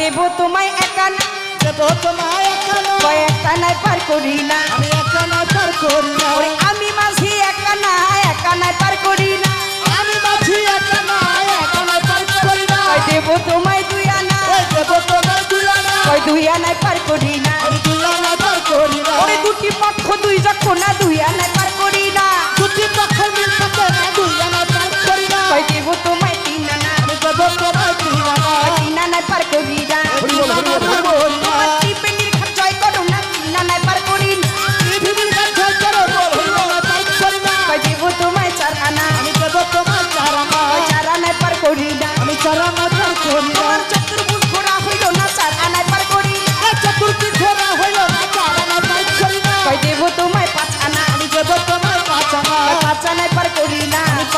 দেব তোমায় একা না। দেব তোমায় একানা কয় একা নাই পার করি না। আমি একানা পার করি না। আমি মাঝি একা না একা নাই পার করি না। আমি মাঝি একানা একানা পার করি না। দেব তোমায় দুই আনা ওই দেব তোমায় দুলানা কয় দুই আনায় পার করি না। আমি দুলানা পার করি না। ওরে দুটি পক্ষ দুই যখন না দুই আনায় পার করি না। দুটি পক্ষ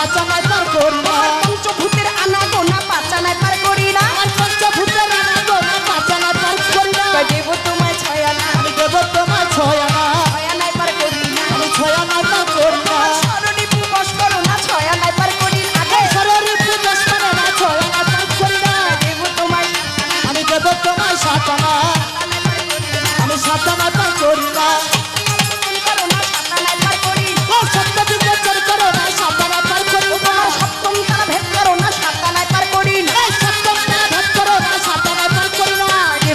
পাচানায় পার করি না। পঞ্চভূতের আনা গোনা পাঁচ আনায় পার করি না। পঞ্চভূতের রানা গোনা পাচানা পার করি না। দেব তোমায় ছয় আনা আমি দেব তোমায় ছয়ানা ছয় আনায় পার করি না। আমি ছয়ানা পার করি না। স্মরণীপু বস করো না ছয় আনায় পার করি না। আগে শরীরে পূজা করে না ছয়ানা পার করি না। দেব তোমায় আমি দেব তোমায় সাতানা আনায় পার করি না। আমি সাতানা পার করি না।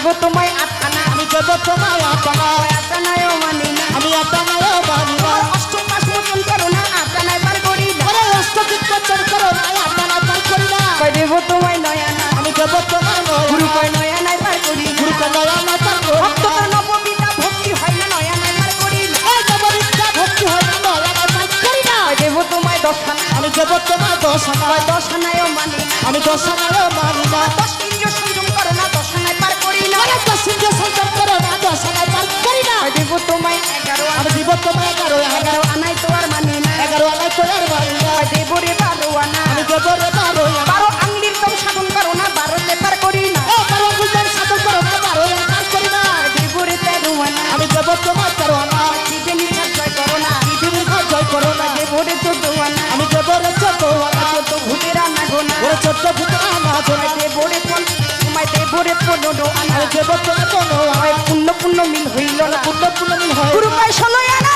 দেব তোমায় আট আনা আমি দেব তোমায় আতানা আট আনায়ও মানি না আমি আতানায় মানি না তোমার অষ্টম মাস মোচন করো না আট আনায় পার করি না। অষ্ট বিবেচন করো না আতানা পার করি না। কয় দেব তোমায় নয় আনা আমি দেব তোমায় গুরু কয় নয় আনায় পার করি গুরু কন্যা আমার পার করি না। ভক্তদের নববিতা ভক্তি হয় না নয় পার করি না। এই জবরিকা ভক্তি হয় না নয় পার করি না। কয় দেব তোমায় দশ আমি দেব তোমায় কয় মানি আমি দশ আনায় মানি না দশ ইন্দ্রিয় সংযম তোমায় এগারো এগারো আনায় তো আর মানি না এগারো আনায় তো আর মানি না কয় দেব রে বারো আনা আমি দেব রে বারো বারো আঙ্গির কম সাধন করো না বারোতে পার করি না ও বারো গুলজার সাধন করো না বারো আনা পার করি না কয় দেব রে তেরো আনা আমি দেব তোমায় তেরো আনা নিজে নিজে জয় করো না। পৃথিবীর ঘর জয় করো না। দেব চোদ্দ আনা আমি দেব চোদ্দ আনা চোদ্দ ভূতের আনা গোনা ওরে চোদ্দ ভূতের আনা ধরে দেব রে পন তোমায় দেব রে পনেরো আনা দেব আনা হয়? পূর্ণ পূর্ণ মিল হইল না। পুণ্য পুণ্য মিল হয় গুরু পায় ষোলো আনা